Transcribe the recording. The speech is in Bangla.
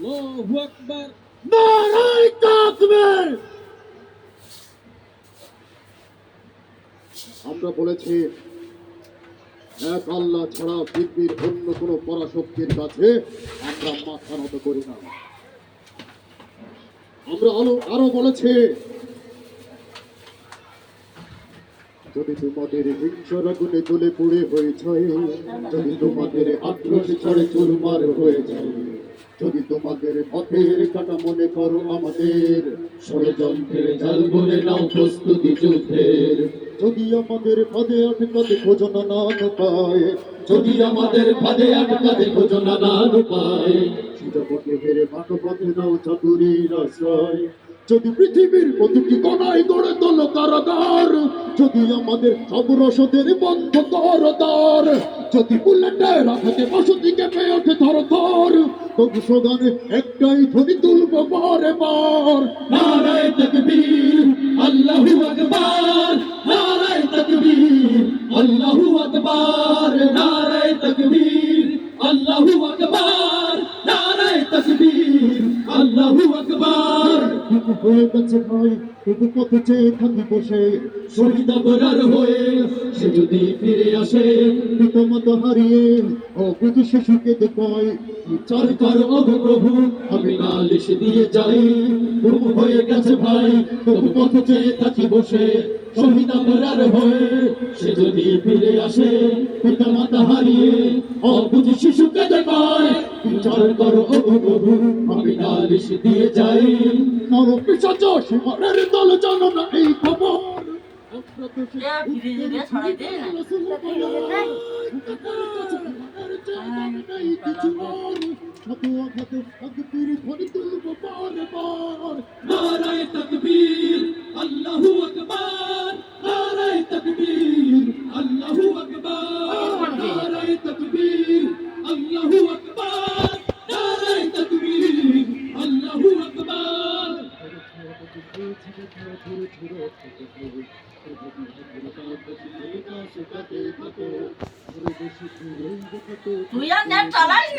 আল্লাহু আকবার। তাকবীর আমরা বলেছি, এক আল্লাহ ছাড়া পৃথিবীর অন্য কোনো পরাশক্তির কাছে আমরা মাথা নত করি না। আমরা আলো, আরও বলেছি, যদি তোমাদের হিংসার আগুনে তুলে পুড়ে হয়েছে যদি তোমাদের আক্রোশ ছড়ে চুরমার হয়ে যায় যদি তোমাদের পথের কাটা মনে করো আমাদের, ষড়যন্ত্রের জাল বলে নাও প্রস্তুতি যুদ্ধের। যদি আমাদের পদে আটকাতে খোঁজো না পায় যদি আমাদের পদে আটকাতে খোঁজো না পায় জগতে হেরে মাঠো পথে নাও চাতুরীর আশ্রয়। যদি পৃথিবীর প্রতিটি কোনায় গড়ে তোলো কারাগার। যদি আমাদের সব রসদের বন্ধ কর যদি বুলেটের বসতিকে পেয়ে ওঠে ধর ধর। তবু স্লোগানে একটাই ধ্বনি তুলব পরে বার নারায় তকবীর, আল্লাহু আকবার, নারায় তকবীর, আল্লাহু আকবার, নারায় তকবীর, আল্লাহু আকবার, নারায় আল্লাহু আকবার। কিন্তু হয়ে গেছে ভাই তবু পথে চেয়ে থাকি বসে। শহীদ হয়ে সে যদি ফিরে আসে পিতামাতা হারিয়ে বুঝি শিশুকে দেখায় চার কর ওগো প্রভু আমি নালিশ দিয়ে যাই। প্রভু হয়ে গেছে ভাই তবু পথ চেয়ে থাকি বসে। শহীদ অপরার হয়ে সে যদি ফিরে আসে পিতা মাতা হারিয়ে অবুঝ শিশুকে দেখায় বিচার করো। আমি নালিশ দিয়ে যাই। নর পিসাচ সীমারের দল জানো না এই খবর। নারায় তকবীর আল্লাহু আকবার নারায় তকবীর। তুই আর নেট চালাস